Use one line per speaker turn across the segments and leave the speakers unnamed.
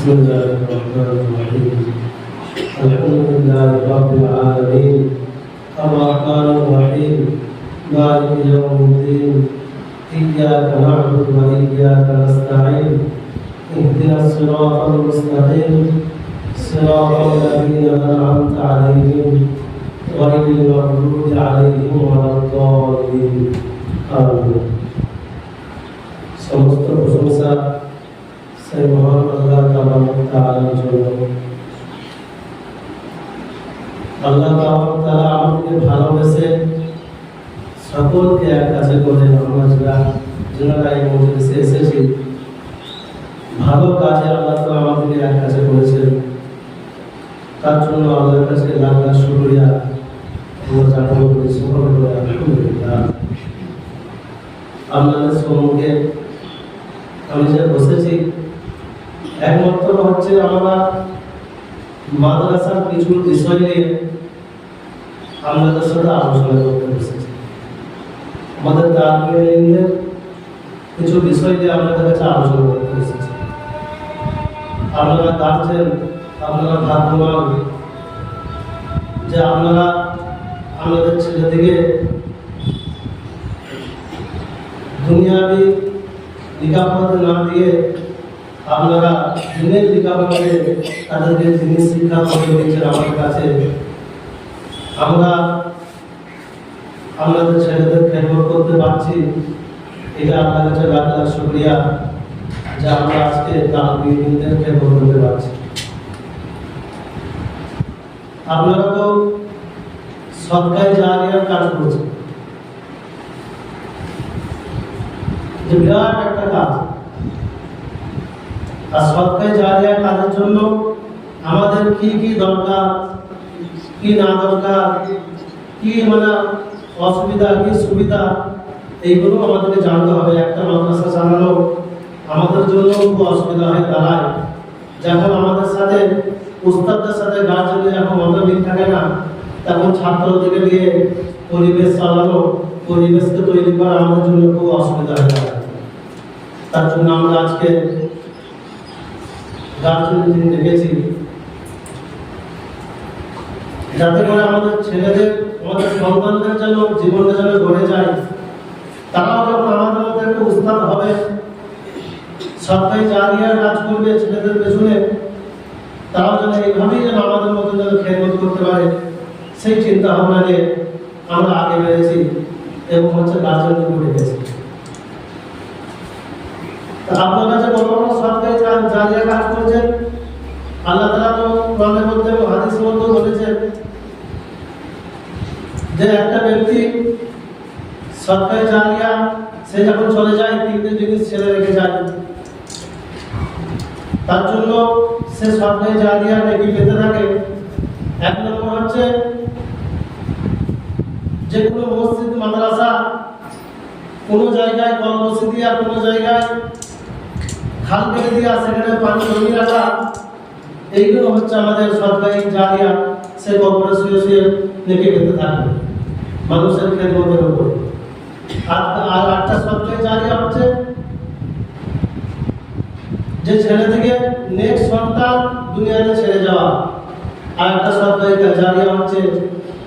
بسم الله الرحمن الرحيم الحمد لله رب العالمين الرحمن الرحيم مالك يوم الدين إياك نعبد وإياك نستعين اهدنا الصراط المستقيم صراط الذين أنعمت عليهم غير المغضوب عليهم ولا الضالين آمين সমস্ত প্রশংসা সেই মহান আল্লাহ তাআলার জন্য আল্লাহ তাআলা আমাদেরকে ভালোবেসে সকলকে এক কাছে করে আমরা যারা যারা এই মজলিসে এসেছি ভালো কাজে আল্লাহ তাআলা আমাদেরকে এক কাছে করেছেন তার জন্য আল্লাহর কাছে লাখ লাখ শুকরিয়া আমরা জানাব করি সকলে বলে আলহামদুলিল্লাহ আপনাদের সম্মুখে আমি যে বসেছি একমাত্র হচ্ছে আমরা মাদ্রাসার কিছু বিষয় নিয়ে আপনাদের সাথে আলোচনা করতে বসেছি। আমাদের তালিমের কিছু বিষয় নিয়ে আপনাদের কাছে আলোচনা করতে বসেছি। আপনারা গার্জেন আপনারা ভাগ্যবান যে আপনারা আমাদের ছেলেদিকে দুনিয়াবি লেখাপড়াতে না দিয়ে আপনারা দিনের লেখাপড়াতে তাদেরকে জিনিস শিক্ষা করে দিচ্ছেন আমাদের কাছে। আমরা আমাদের ছেলেদের খেদমত করতে পারছি। এটা আপনার কাছে লাখ শুক্রিয়া যে আমরা আজকে দিনদের খেদমত করতে পারছি। আপনারা তো সৎকায় জারিয়ার কাজ করছেন। যে বিরাট একটা কাজ। আর সৎকায় জারিয়া কাজের জন্য আমাদের কি কি দরকার, কি না দরকার, কি মানে অসুবিধা, কি সুবিধা, এইগুলো আমাদেরকে জানতে হবে। একটা মাদ্রাসা চালানো আমাদের জন্য খুব অসুবিধা হয়ে দাঁড়ায়। যখন আমাদের সাথে, উস্তাদদের সাথে গার্জেনের যখন মতবিদ থাকে না, তখন ছাত্রদেরকে নিয়ে পরিবেশ চালানো, পরিবেশকে তৈরি করা আমাদের জন্য খুব অসুবিধা হয়ে দাঁড়ায়। তার জন্য আমরা আজকে দিন দেখেছি। যাতে করে আমাদের ছেলেদের আমাদের সন্তানদের যেন জীবনটা যেন গড়ে যায়। তারাও যখন আমাদের মধ্যে একটু উস্তাদ হবে সরকারি জারিয়ার কাজ করবে ছেলেদের পেছনে, তারাও যেন এইভাবেই যেন আমাদের মধ্যে যেন খেদমত করতে পারে, সেই চিন্তা ভাবনা নিয়ে আমরা আগে বেড়েছি এবং হচ্ছে গার্জেনদের করে গেছি। আপনার কাছে বড় বড় সরকারি কাজ কাজ করছেন আল্লাহ তো কোরআনের মধ্যে এবং হাদিসের মধ্যে বলেছেন যে একটা ব্যক্তি সরকারি জারিয়া সে যখন চলে যায়, তিনটে জিনিস ছেড়ে রেখে যায়। তার জন্য সে সরকারি জারিয়া নেকি পেতে থাকে। এক নম্বর হচ্ছে যে কোনো মসজিদ, মাদ্রাসা, কোনো জায়গায় কল মসজিদ আর কোনো জায়গায় খাল কেটে দিয়া সেখানে পানি জমি রাখা, এইগুলো হচ্ছে আমাদের সরকারি জারিয়া, সে কবরে শুয়ে শুয়ে নেকে পেতে থাকবে মানুষের খেদমতের উপরে। আর একটা সরকারি জারিয়া হচ্ছে, যে ছেলে থেকে নেক্সট সন্তান দুনিয়াতে ছেড়ে যাওয়া। আর একটা সরকারি জারিয়া হচ্ছে,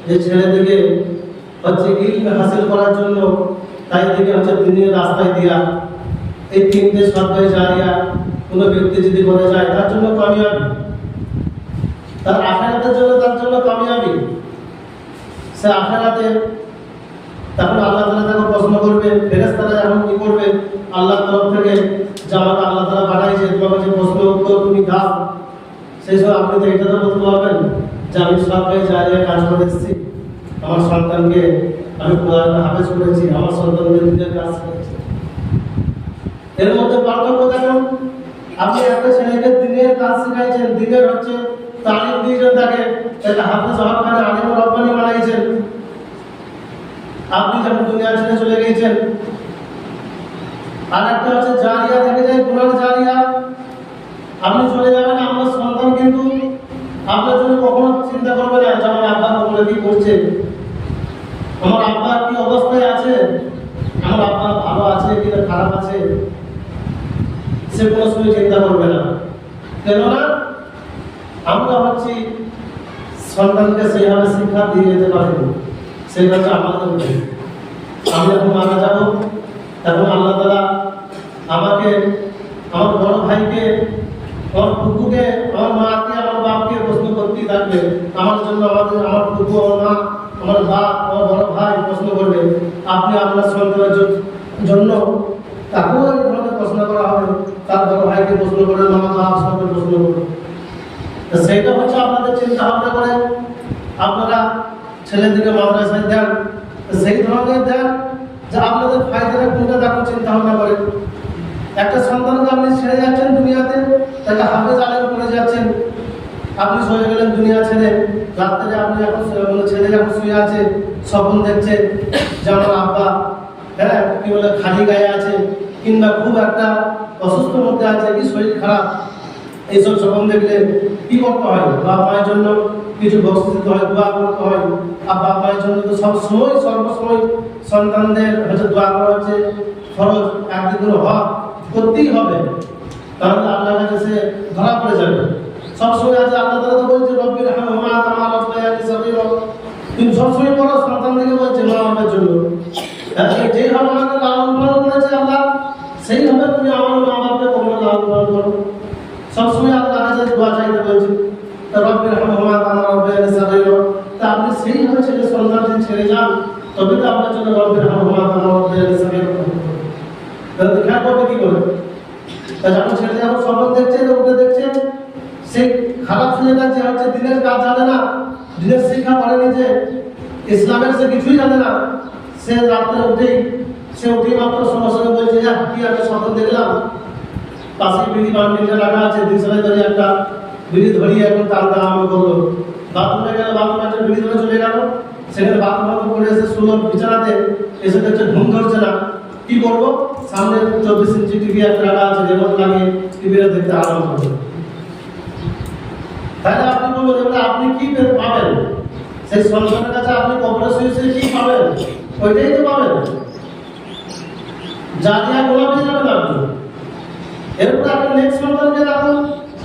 যে ছেলে থেকে হচ্ছে ইলম হাসিল করার জন্য তাই থেকে হচ্ছে দিনের রাস্তায় দিয়া এই তিনটে সরকারি জারিয়া কোনো ব্যক্তি যদি করে যায়, তার জন্য কামিয়াবি। তার আখেরাতের জন্য তার জন্য কামিয়াবি। সে আখেরাতে তখন আল্লাহ তালা তাকে প্রশ্ন করবে ফেরেস্তারা এখন কি করবে? আল্লাহ তরফ থেকে যে আমাকে আল্লাহ তালা পাঠাইছে, তোমাকে যে প্রশ্ন উত্তর তুমি দাও। সেই সময় আপনি তো এটা তো বলতে পারবেন যে আমি সরকারি জায়গায় কাজ করে এসেছি। আমার সন্তানকে আমি হাফেজ করেছি, আমার সন্তানকে দিনের কাজ করেছি। এর মধ্যে পার্থক্য দেখুন। আপনি একটা ছেলেকে দিনের কাজ শেখাইছেন, দিনের হচ্ছে তালিম দিয়েছেন তাকে তাকে হাফেজ হক খানে আলিম রব্বানি বানাইছেন। আপনি যখন দুনিয়া ছেড়ে চলে গিয়েছেন। আর একটা হচ্ছে জারিয়া থেকে যায় কোরআন জারিয়া। আপনি চলে যাবেন, আপনার সন্তান কিন্তু আপনার জন্য কখনো চিন্তা করবে না যে আমার আব্বা কখনো কি করছে আমার আব্বা কি অবস্থায় আছে? আমার আব্বা ভালো আছে কি খারাপ আছে? সে কোনো সময় চিন্তা করবে না। কেননা, আমরা হচ্ছি সন্তানকে সেইভাবে শিক্ষা দিয়ে যেতে সেটা হচ্ছে আমাদের আমি যখন মারা যাব তখন আল্লাহ তালা আমাকে, আমার বড় ভাইকে, আমার কুকুকে আমার মাকে, আমার বাপকে প্রশ্ন করতেই থাকবে। আমার জন্য আমাদের, আমার কুকু আমার মা, আমার বাপ, আমার বড় ভাই প্রশ্ন করবে, আপনি আপনার সন্তানের জন্য তাকেও এই ধরনের প্রশ্ন করা হবে? তার ভাইকে প্রশ্ন সবকে প্রশ্ন করবে তো সেইটা হচ্ছে আপনাদের চিন্তা ভাবনা করে আপনারা ছেলেদেরকে মাদ্রাসায় দেন সেই ধরনের দেন যে আপনাদের ফায়দাটা কোনটা চিন্তা ভাবনা করে একটা সন্তানকে আপনি ছেড়ে যাচ্ছেন দুনিয়াতে, তাকে হাফেজ আলেম করে যাচ্ছেন। আপনি সরে গেলেন দুনিয়া ছেড়ে, রাত্রে আপনি এখন ছেলে শুয়ে আছে, স্বপ্ন দেখছে যে আমার আব্বা হ্যাঁ কি বলে, খালি গায়ে আছে, কিংবা খুব একটা অসুস্থ মধ্যে আছে, কি শরীর খারাপ, এইসব স্বপ্ন দেখলে কি করতে হয়? বাপ মায়ের জন্য কিছু বক্স দিতে হয়, দোয়া করতে হয়। আর বাপ মায়ের জন্য তো সব সময়, সর্বসময় সন্তানদের হচ্ছে দোয়া করা হচ্ছে, ফরজ, একদিন হক করতেই হবে। তাহলে আল্লাহর কাছে ধরা পড়ে যাবে। সবসময় আছে, আল্লাহ তালা তো বলছে রব্বির হামা তামা রব্বায়ানি সগীরা। তুমি সবসময় বলো সন্তানদেরকে বলছে, মা বাবার জন্য। যেইভাবে আমাকে লালন পালন করেছে আল্লাহ সেইভাবে তুমি আমার মা বাবাকে তোমরা লালন পালন করো সবসময় আল্লাহ কাছে দোয়া চাইতে বলছে তা রব্বির হামা তামা রব্বায়ানি সগীরা তা আপনি সেইভাবে ছেলে সন্তানকে ছেড়ে যান। তবে তো আপনার জন্য রব্বির হামা তামা রব্বায়ানি সগীরা তাহলে খেয়াল করবে কি করে? তা যখন ছেলে যখন স্বপ্ন দেখছে তো উঠে দেখছে সেই খারাপ ছেলেটা যে হচ্ছে দিনের কাজ জানে না। দিনের শিক্ষা করেনি যে, ইসলামের সে কিছুই জানে না। সে রাত্রে উঠেই, সে উঠেই মাত্র সঙ্গে সঙ্গে বলছে যে কি আমি স্বপ্ন দেখলাম। পাশে বিড়ি বান্ডিলটা রাখা আছে দিশালে ধরে একটা বিড়ি ধরিয়ে এখন টানতে আরম্ভ করল বাথরুমে গেল বাথরুমে একটা বিড়ি ধরে চলে গেল সেখানে বাথরুম করে এসে শুলো বিছানাতে এসে দেখছে ঘুম ধরছে না। কি করব সামনে চব্বিশ ইঞ্চি টিভি একটা রাখা আছে, রেমোট লাগিয়ে টিভিটা দেখতে আরম্ভ করবে তাহলে আপনি বলবেন এবারে আপনি কি পাবেন? সেই সন্তানের কাছে আপনি কবরে শুয়ে কি পাবেন? ওইটাই তো পাবেন। জালিয়া গোলাপি যাবেন আপনি? এরপর আপনি নেক্সট সন্তানকে রাখুন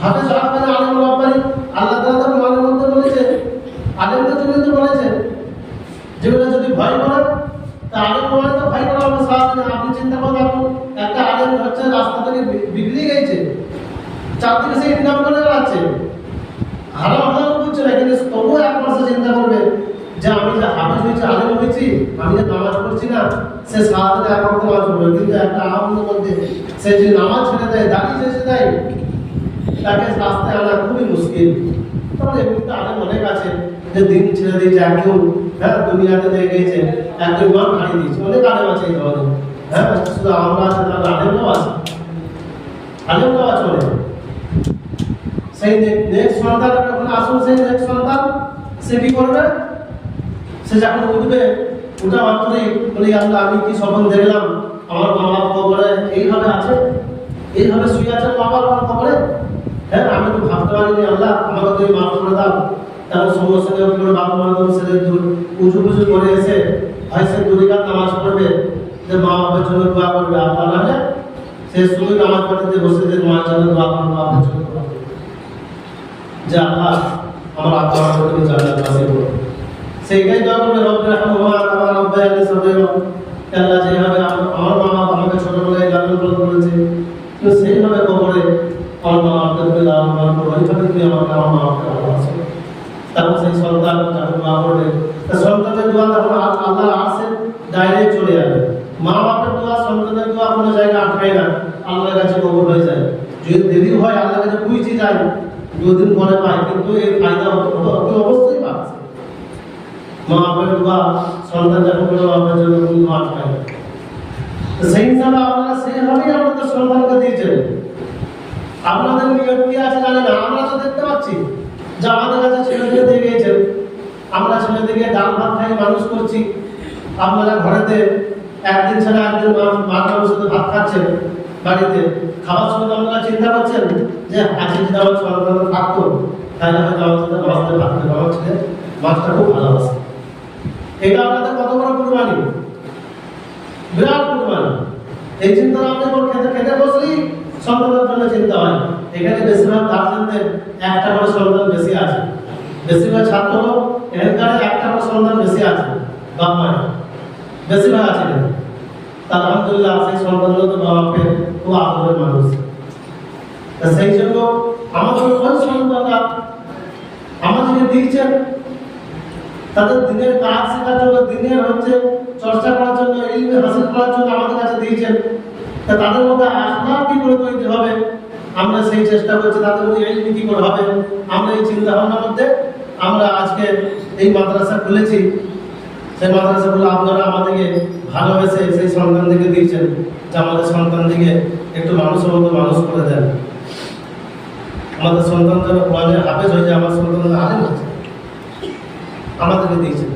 হাতে সাহায্য আলেম রব্বানি, আল্লাহ তাআলা তো কোরআনের মধ্যে বলেছে আলেমদের জন্য তো বলেছে, যেগুলো যদি ভয় করে, তা আলেম বলে তো ভয় করা হবে সাহায্য আপনি চিন্তা করে দেখুন একটা আলেম হচ্ছে, রাস্তা থেকে বিগড়ে গেছে, চারদিকে সে ইনকাম করে বেড়াচ্ছে। হারাম হারাম করছে না কিন্তু তবুও এক মাসে চিন্তা করবে যে আমি যে হাফেজ হয়েছি, আলেম হয়েছি, আমি যে নামাজ পড়ছি না, সে সারাদিনে এক রকম পড়বে। কিন্তু একটা আনন্দের মধ্যে সে যে নামাজ ছেড়ে দেয় দাঁড়িয়ে শেষে দেয়, তাকে রাস্তায় আনা খুবই মুশকিল। তাহলে এমনিতে আলেম অনেক আছে, যে দিন ছেড়ে দিয়েছে একজন হ্যাঁ দুনিয়াতে দিয়ে গেছে একজন মান হারিয়ে দিয়েছে। অনেক আলেম আছে এই ধরনের হ্যাঁ শুধু আমরা আছে, তাহলে আলেমরাও আছে। আলেমরাও আছে অনেক। সেই নেক্সট সন্তান, যখন আসুন সেই নেক্সট সন্তান, সে কি করবে? সে যখন উঠবে ওটা মাত্রই বলি, আল্লাহ, আমি কি স্বপ্ন দেখলাম? আমার মা বাবা কবরে এইভাবে আছে? এইভাবে শুয়ে আছে মা বাবা আমার কবরে হ্যাঁ আমি তো ভাবতে পারিনি, আল্লাহ আমাকে তুমি মাফ করে দাও। তারপর সঙ্গে করে বাবা মা ছেলে উঁচু পুজো করে এসে হয় সে দুরিকার নামাজ পড়বে। যে মা বাবার জন্য দোয়া করবে আল্লাহ না সে শুধু নামাজ পড়তে বসে যে মার জন্য দোয়া করবে, বাবার জন্য দোয়া করবে। যে আল্লাহ আমার আব্বা আমাকে তুমি জান্নাত বাসী করো সেইটাই দোয়া করবে রব্বির হামহুমা কামা রাব্বায়ানি সগীরা আল্লাহ যেভাবে আমার মা বাবা আমাকে ছোটবেলায় লালন করেছে তো সেইভাবে কবরে আমার মা বাবাকে লালন পালন করো এইভাবে তুমি আমাকে আমার মা বাবাকে ভালোবাসো। তারপর সেই সন্তান যখন করবে তা সন্তানের দোয়া তখন আ- আল্লাহর আসে ডাইরেক্ট চলে যাবে। মা বাবার দোয়া সন্তানের দোয়া কোনো জায়গায় আটকায় না, আল্লাহর কাছে কবর হয়ে যায়। যদি দেরি হয়, আল্লাহর কাছে বুঝতে যায়, দুদিন পরে পায়, কিন্তু এর ফায়দা অত- অবশ্যই পাচ্ছে। মা বাবার দোয়া সন্তান যখন কোনো বাবার জন্য দোয়া আটকায় সেই হিসাবে আপনারা সেইভাবেই আপনাদের সন্তানকে দিয়েছেন আপনাদের নিয়ত কি আছে জানি না, আমরা তো দেখতে পাচ্ছি যে আমাদের কাছে ছেলেদের দিয়ে গিয়েছেন আমরা ছেলেদেরকে ডাল ভাত খাই মানুষ করছি। আপনারা ঘরেতে একদিন ছাড়া একদিন মা- মা বাবার সাথে ভাত খাচ্ছেন বাড়িতে। খাওয়ার সময় আপনারা চিন্তা করছেন যে আজকে যদি আমার সন্তান থাকতো, তাহলে হয়তো আমার সাথে মাছটা ভাত আমার ছেলে মাছটা খুব ভালোবাসে এটা আপনাদের কত বড় কুরবানি? বিরাট কুরবানি। এই চিন্তা আপনি যখন খেতে খেতে বসলেই সন্তানের জন্য চিন্তা হয়। এখানে বেশিরভাগ গার্জেনদের একটা করে সন্তান বেশি আছে। বেশিরভাগ ছাত্র এখানকার একটা করে সন্তান বেশি আছে, বাপ মায়ের। বেশিরভাগ আছে এখানে। তা আলহামদুলিল্লাহ, সেই সন্তানগুলো তো বাবাকে খুব আদরের মানুষ। সেই জন্য আমাদের ওই সন্তানরা আমাদেরকে দিয়েছেন তাদের দিনের কাজ শেখার জন্য, দিনের হচ্ছে চর্চা করার জন্য ইলমে হাসিল করার জন্য আমাদের কাছে দিয়েছেন, তা তাদের মধ্যে আখলাক কি করে তৈরি হবে? আমরা সেই চেষ্টা করছি, তাদের মধ্যে ইলমি কি করে হবে। আমরা এই চিন্তা ভাবনার মধ্যে আমরা আজকে এই মাদ্রাসা খুলেছি। সেই মাদ্রাসাগুলো আপনারা আমাদেরকে ভালোবেসে সেই সন্তান সন্তানদেরকে দিয়েছেন, যে আমাদের সন্তান সন্তানদিকে একটু মানুষের মতো মানুষ করে দেন। আমাদের সন্তান যেন কোরআনে হাফেজ হয়ে যায়, আমার সন্তান আলেম হচ্ছে আমাদেরকে দিয়েছেন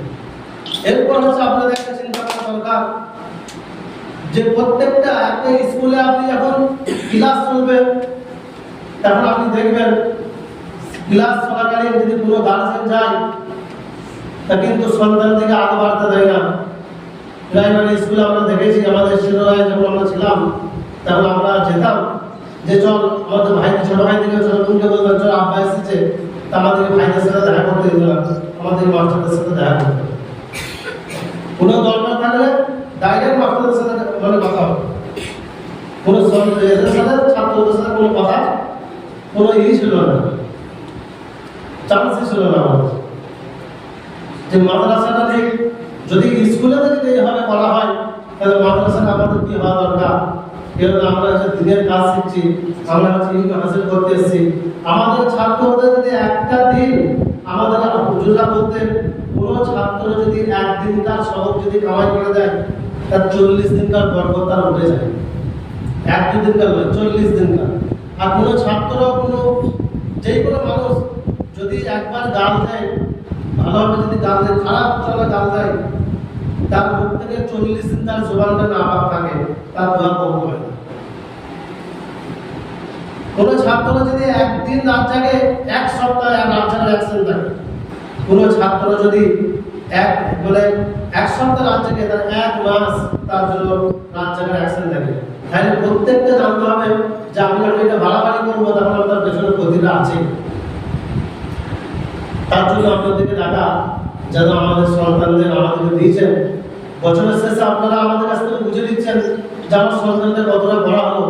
এরপর হচ্ছে আপনাদের একটা চিন্তা করা দরকার যে প্রত্যেকটা একটা স্কুলে আপনি যখন ক্লাস চলবে তখন আপনি দেখবেন ক্লাস চলাকালীন যদি কোনো গার্জেন যায়, তা কিন্তু সন্তান থেকে আগে বাড়তে দেয় না। প্রাইমারি স্কুলে আমরা দেখেছি, আমাদের শিরোনায় যখন আমরা ছিলাম, তখন আমরা যেতাম যে চল, আমাদের ভাই ছোট ভাই থেকে ছোট বোনকে চল, আব্বা এসেছে, তা আমাদেরকে ভাইদের সাথে দেখা করতে না। আমাদের মাস্টারদের সাথে দেখা করতে। কোনো দরকার থাকলে ডাইরেক্ট মাস্টারদের সাথে মানে কথা হবে। কোনো এদের সাথে, ছাত্রদের সাথে কোনো কথা, কোনো ই ছিল না। চান্সই ছিল না যে মাদ্রাসাটা ঠিক যদি স্কুলে যদি এইভাবে করা হয়, তাহলে মাদ্রাসাটা আমাদের কি হওয়া দরকার? কারণ আমরা যে দিনের কাজ শিখছি আমরা হচ্ছে ইলম হাসিল করতে এসেছি। আমাদের ছাত্রদের যদি একটা দিন আমাদের হুজুরা বলতেন, কোনো ছাত্র যদি একদিন তার সবক যদি কামাই করে দেয়, তার চল্লিশ দিনকার বরকত তার উঠে যায়। এক দু দিনকার নয়, চল্লিশ দিনকার। আর কোনো ছাত্র, কোনো যেই কোনো মানুষ যদি একবার গাল দেয় ভালোভাবে যদি গাল দেয়, খারাপ চলা গাল দেয়, তার মুখ থেকে চল্লিশ দিন তার জোবানটা না থাকে, তার কবুল হয় না। কোন ছাত্র যদি একদিন রাত জাগে, এক সপ্তাহ রাত জাগার অ্যাকশন থাকে কোন ছাত্র যদি এক, বলে এক সপ্তাহ রাত জাগে, তার এক মাস তার জন্য রাত জাগার অ্যাকশন থাকে। তাহলে প্রত্যেককে জানতে হবে যে আমি যখন এটা বাড়াবাড়ি করব, তখন আমার পেছনে ক্ষতিটা আছে। তার জন্য আপনাদেরকে দাদা যেন আমাদের সন্তানদের আমাদেরকে দিয়েছেন, বছরের শেষে আপনারা আমাদের কাছ থেকে বুঝে দিচ্ছেন যে আমার সন্তানদের কতটা পড়া হলো।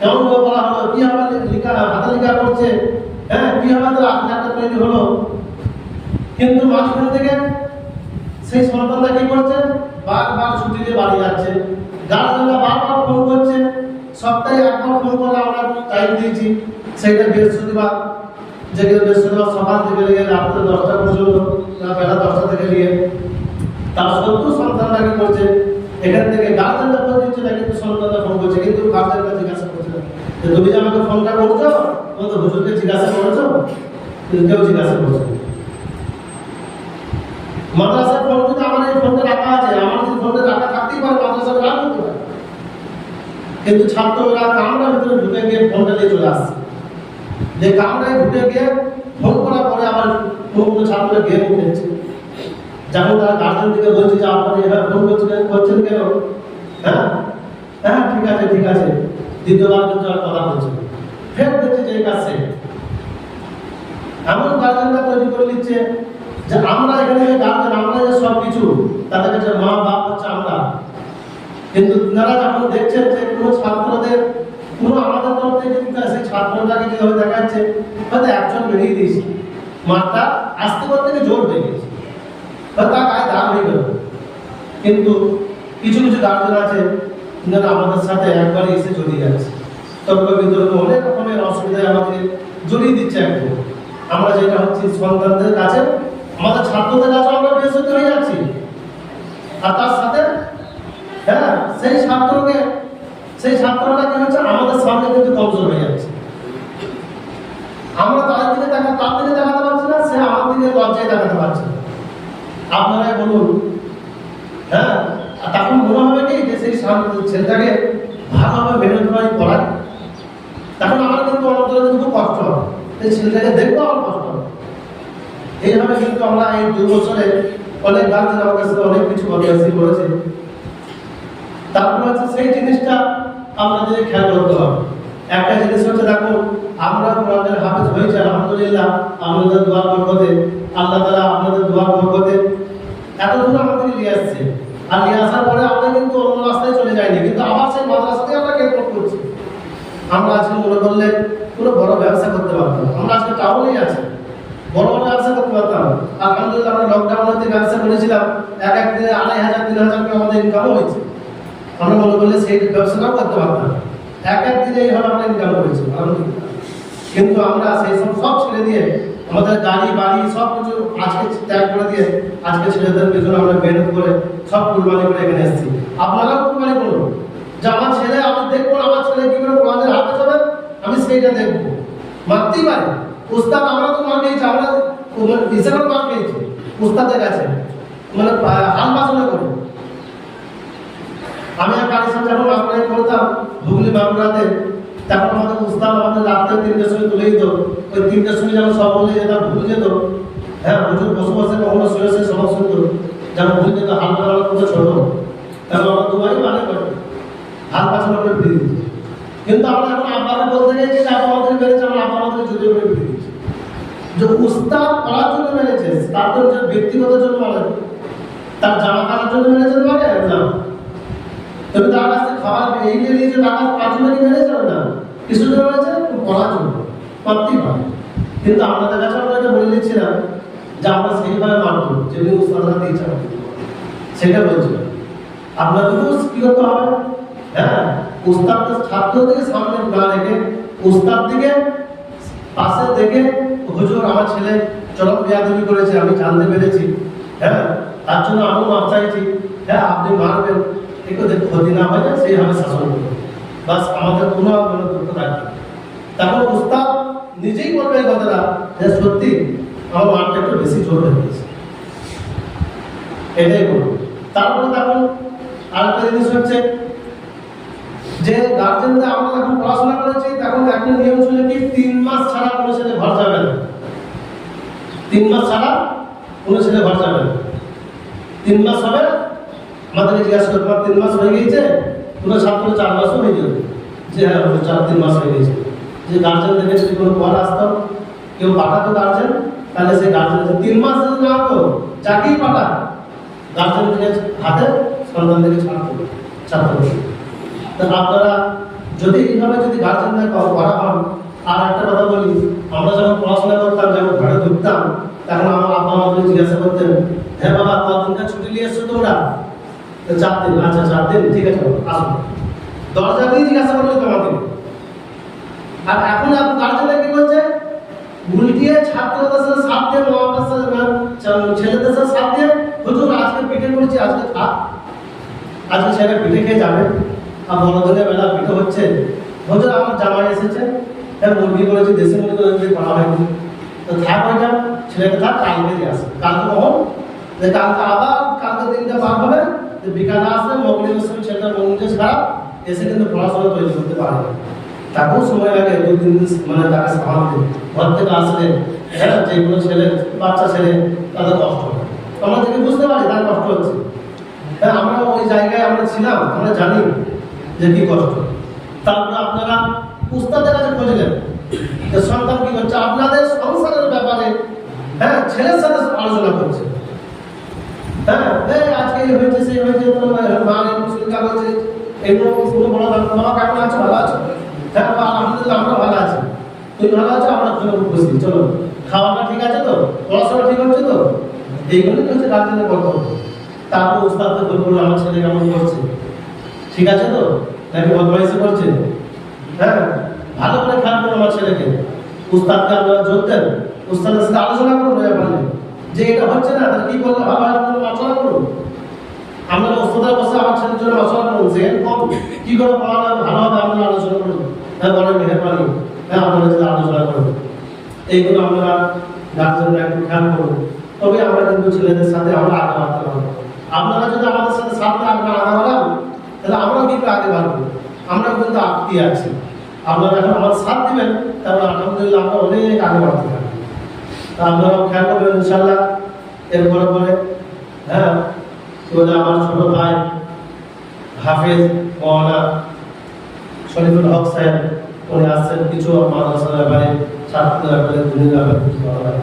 করে পড়া হলো, কি হবে লেখা করছে? হ্যাঁ কি তার আখলাকটা তৈরি হলো? কিন্তু মাঝখান থেকে সেই সন্তানরা কি করছে? বারবার ছুটি দিয়ে বাড়ি যাচ্ছে। গার্জেনরা বারবার ফোন করছে। সপ্তাহে একবার ফোন করে আমরা টাইম দিয়েছি। সেইটা বৃহস্পতিবার। যেগুলো বৃহস্পতিবার সকাল থেকে নিয়ে রাত্রে দশটা পর্যন্ত বেলা দশটা থেকে নিয়ে তার সত্ত্বেও সন্তানরা কি করছে? এখান থেকে গার্জেনরা ফোন দিচ্ছে না কিন্তু সন্তানরা ফোন করছে। কিন্তু গার্জেনরা জিজ্ঞাসা করছে না যে তুমি যে আমাকে ফোনটা করছ তুমি তো হুজুরকে জিজ্ঞাসা করেছ? কিন্তু কেউ জিজ্ঞাসা করছে মাদ্রাসার ফোন কিন্তু আমার এই ফোনটা রাখা আছে। আমার যদি ফোনটা রাখা থাকতেই পারে, মাদ্রাসার রাখ করতে পারে। কিন্তু ছাত্ররা কামরার ভিতরে ঢুকে গিয়ে ফোনটা নিয়ে চলে আসছে। যে কামরায় ঢুকে গিয়ে ফোন করার পরে আবার কোনো কোনো ছাত্ররা গেম খেলছে। যখন তারা গার্জেন থেকে বলছে যে, আপনারা এভাবে ফোন করছেন করছেন কেন? হ্যাঁ? হ্যাঁ ঠিক আছে ঠিক আছে। দ্বিতীয়বার কিন্তু আর বলছে না। ফের যে শেখ। এমন গার্জেনরা তৈরি করে যে আমরা এখানে যে গার্জেন আমরা যে সব কিছু তাদের কাছে মা, বাপ হচ্ছে আমরা কিন্তু তারা যখন দেখছেন যে কোনো ছাত্রদের আমাদের তরফ থেকে তারা সেই ছাত্রটাকে যেভাবে হয়তো একজন বেরিয়ে দিয়েছে মাঠটা আসতে করতে জোর হয়ে গেছে তার গায়ে দাগ হয়ে গেল কিন্তু কিছু কিছু গার্জেন আছে যারা আমাদের সাথে একবারে এসে জড়িয়ে যাচ্ছে তর্ক বিতর্ক অনেক রকমের অসুবিধায় আমাদের জড়িয়ে দিচ্ছে একদম। আমরা যেটা হচ্ছে সন্তানদের কাছে, আমাদের ছাত্রদের কাছে আমরা বেসত হয়ে যাচ্ছি। আর তার সাথে হ্যাঁ সেই ছাত্রকে, সেই ছাত্রটা কি হচ্ছে, আমাদের সামনে কিন্তু কমজোর হয়ে যাচ্ছে। আমরা তার দিকে দেখা, তার দিকে দেখাতে পারছি না, সে আমার দিকে লজ্জায় দেখাতে পারছে আপনারাই বলুন হ্যাঁ আর তখন মনে হবে কি যে সেই ছেলেটাকে ভালোভাবে মেহনত করে পড়ায়। তখন আমার কিন্তু অন্তরে কিন্তু কষ্ট হবে এই ছেলেটাকে দেখব আমার কষ্ট হবে এইভাবে কিন্তু আমরা এই দু বছরে অনেক গার্জেন আমার কাছে অনেক কিছু বদমাইশি করেছে। তারপর হচ্ছে সেই জিনিসটা আপনাদের খেয়াল করতে হবে। একটা জিনিস হচ্ছে, দেখো, আমরা কোরআনের হাফেজ হয়েছে, আলহামদুলিল্লাহ আপনাদের দোয়ার বরকতে, আল্লাহ তাআলা আপনাদের দোয়ার বরকতে এত দূর আমাদেরকে নিয়ে আসছে। আর নিয়ে আসার পরে আমরা কিন্তু অন্য রাস্তায় চলে যাইনি কিন্তু আবার সেই মাদ্রাসাতে আমরা কেন্দ্র করছি আমরা আজকে মনে করলে কোনো বড় ব্যবসা করতে পারতাম আমরা আজকে টাউনেই আছি। বড় বড় ব্যবসা করতে পারতাম। আলহামদুলিল্লাহ আমরা লকডাউনেতে ব্যবসা করেছিলাম। এক এক দিনে আড়াই হাজার, তিন হাজার করে আমাদের ইনকামও হয়েছে। আমরা মনে করলে সেই ব্যবসাটাও করতে পারতাম এক এক দিনে এইভাবে আমরা ইনকাম করেছি কিন্তু আমরা সেই সব সব ছেড়ে দিয়ে আমাদের গাড়ি বাড়ি সব কিছু আজকে ত্যাগ করে দিয়ে আজকে ছেলেদের পেছনে আমরা মেহনত করে সব কুরবানি করে এখানে এসেছি। আপনারাও কুরবানি করুন। আমি সেইটা দেখব। মারতেই পারি। উস্তাদ আমরা তো মার খেয়েছি আমরা হিসেবে মার খেয়েছি উস্তাদের কাছে। মানে হাল বাসনা করে আমি আর সাহেব যখন আপনাকে করতাম, হুগলি বাঁকুড়াতে, তখন আমাদের উস্তাদ আমাদের রাত্রে তিনটের সময় তুলে দিত। ওই তিনটের সময় যখন সব বলে যেতাম ভুলে যেত। হ্যাঁ প্রচুর বসে বসে কখনো শুয়ে শুয়ে সবাই শুনতো। যখন ভুলে যেত হাল বাজানো করতে ছোট। তখন আমরা দুবারই মানে করি। হাল বাঁচানো করে ফিরে দিত কিন্তু আমরা এখন আব্বাকে বলতে গেছি যে আব্বা আমাদের মেরেছে, আমরা আব্বা আমাদের করে দিচ্ছি যে উস্তাদ পড়ার জন্য মেরেছে তার তো যে ব্যক্তিগত জন্য মানে তার জামা কাটার জন্য মেরেছে মানে না। তবে তার কাছ খাবার এই নিয়ে নিয়েছে কাছে পাঁচ মিনিট মেরেছে না। কিছু জন্য মেরেছে? পড়ার জন্য পারতেই পারে। কিন্তু আপনাদের কাছে আমরা এটা বলে দিচ্ছিলাম যে আমরা সেইভাবে মানব যেমনি উস্তাদরা দিয়েছে আমাদের সেটা বলছিলাম। আপনাদেরকেও কি করতে হবে? হ্যাঁ? উস্তাদকে ছাত্রদেরকে সামনে না রেখে, উস্তাদ দিকে পাশে দেখে, হুজুর, আমার ছেলে চরম বেয়াদবি করেছে, আমি জানতে পেরেছি। হ্যাঁ তার জন্য আমি মাপ চাইছি। হ্যাঁ আপনি মারবেন। একটু ক্ষতি না হয় সেইভাবে শাসন করবেন বাস, আমাদের কোনো মানে দুঃখ থাকবে তখন উস্তাদ নিজেই বলবে এই কথাটা, যে সত্যি আমার মারটা একটু বেশি জোর হয়ে গেছে। এটাই বলব তারপরে তখন আরেকটা জিনিস হচ্ছে যে গার্জেনরা আমরা যখন পড়াশোনা করেছি, তখন একটা নিয়ম ছিল কি, তিন মাস ছাড়া কোনো ছেলে ঘর যাবে না। তিন মাস ছাড়া কোনো ছেলে ঘর যাবে না। তিন মাস হবে, আমাদেরকে জিজ্ঞাসা করতে তোমার তিন মাস হয়ে গিয়েছে? কোনো ছাত্র চার মাসও হয়ে যাবে যে হ্যাঁ চার, তিন মাস হয়ে গেছে। যে গার্জেন থেকে যদি কোনো পর আসতো, কেউ পাঠাতো গার্জেন তাহলে সেই গার্জেন তিন মাস যদি না হতো, যাকেই পাঠা গার্জেন থেকে হাতে সন্তান থেকে ছাড়তো ছাত্র আপনারা যদি এইভাবে যদি গার্জেনদের করা হন আর একটা কথা বলি, আমরা যখন পড়াশোনা করতাম, যখন ঘরে ঢুকতাম, তখন আমার আব্বা আমাদের জিজ্ঞাসা করতেন হ্যাঁ বাবা কদিনকার ছুটি নিয়ে এসছো তোমরা? চার দিন আচ্ছা চার দিন, ঠিক আছে আসো। দরজা দিয়ে জিজ্ঞাসা করল তোমাকে। আর এখন আপনি গার্জেনরা কি করছে? উল্টিয়ে ছাত্রদের সাথে সাথ দিয়ে মামাদের সাথে মা- ছেলেদের সাথে সাথ দিয়ে, হুজুর, আজকে পিঠে করেছি, আজকে থাক। আজকে ছেলে পিঠে খেয়ে যাবে। আর বড়দিনের বেলা পিঠে হচ্ছে। হুজুর আমার জামাই এসেছে। হ্যাঁ মুরগি করেছি দেশি মুরগি করেছি করা হয়নি। তো থাক ওইটা, ছেলেকে থাক, কালকে দিয়ে আসে। কালকে কখন? যে কালকে আবার, কালকে দিনটা পার হবে। যে বিকালে আসলে মগলিবের সময় ছেলেটা মঙ্গল খারাপ, এসে কিন্তু পড়াশোনা তৈরি করতে পারে না। তাকেও সময় লাগে, দু, তিন দিন মানে তাকে সামালতে। ঘর থেকে আসলে হ্যাঁ যে কোনো ছেলে, বাচ্চা ছেলে, তাদের কষ্ট হয়। আমরা যদি বুঝতে পারি, তার কষ্ট হচ্ছে। হ্যাঁ আমরা ওই জায়গায় আমরা ছিলাম, আমরা জানি। যে কি কষ্ট তারপরে আপনারা উস্তাদের কাছে খুঁজলেন যে সন্তান কি করছে? আপনাদের সংসারের ব্যাপারে হ্যাঁ ছেলের সাথে আলোচনা করছে। হ্যাঁ এই মা এগুলো আছো? ভালো আছো। হ্যাঁ ভালো আছি। ভালো আমরা চলো খাওয়াটা ঠিক আছে তো? পড়াশোনা ঠিক তো? এইগুলোই হচ্ছে তারপর আমার ছেলে কেমন করছে? ঠিক আছে তো? নাকি বদমাইশি করছে? হ্যাঁ? ভালো করে খেয়াল করুন আমার ছেলেকে। উস্তাদকে আপনারা জোর দেন। উস্তাদের সাথে আলোচনা করুন পারলে যে এটা হচ্ছে না, তাহলে কি করলে হয়? আপনারা আলোচনা করুন। আমরা ওস্তাদের বসে আমার ছেলের জন্য আলোচনা করুন। যে কম, কি করে পড়ানো ভালো হবে, আপনারা আলোচনা করুন। হ্যাঁ বড় মেহরবানি। হ্যাঁ আপনারা যদি আলোচনা করুন। এইগুলো আমরা গার্জেনরা একটু খেয়াল করুন। তবে আমরা কিন্তু ছেলেদের সাথে আমরা আগে বাড়তে পারব আপনারা যদি আমাদের সাথে সাথে আমরা আগে বাড়ান তাহলে আমরা কিন্তু আগে বাড়বো আমরা কিন্তু আত্মী আছি। আপনারা এখন আমার সাথ দিবেন তাহলে আলহামদুলিল্লাহ আমরা অনেক আগে বাড়তে পারব তা আপনারা খেয়াল করবেন ইনশাল্লাহ এরপরে পরে পরে হ্যাঁ বলে আমার ছোট ভাই হাফেজ মৌলানা শরীফুল হক সাহেব, উনি আসছেন কিছু মাদ্রাসার ব্যাপারে, ছাত্রদের ব্যাপারে, দুনিয়ার ব্যাপারে কিছু বলবেন।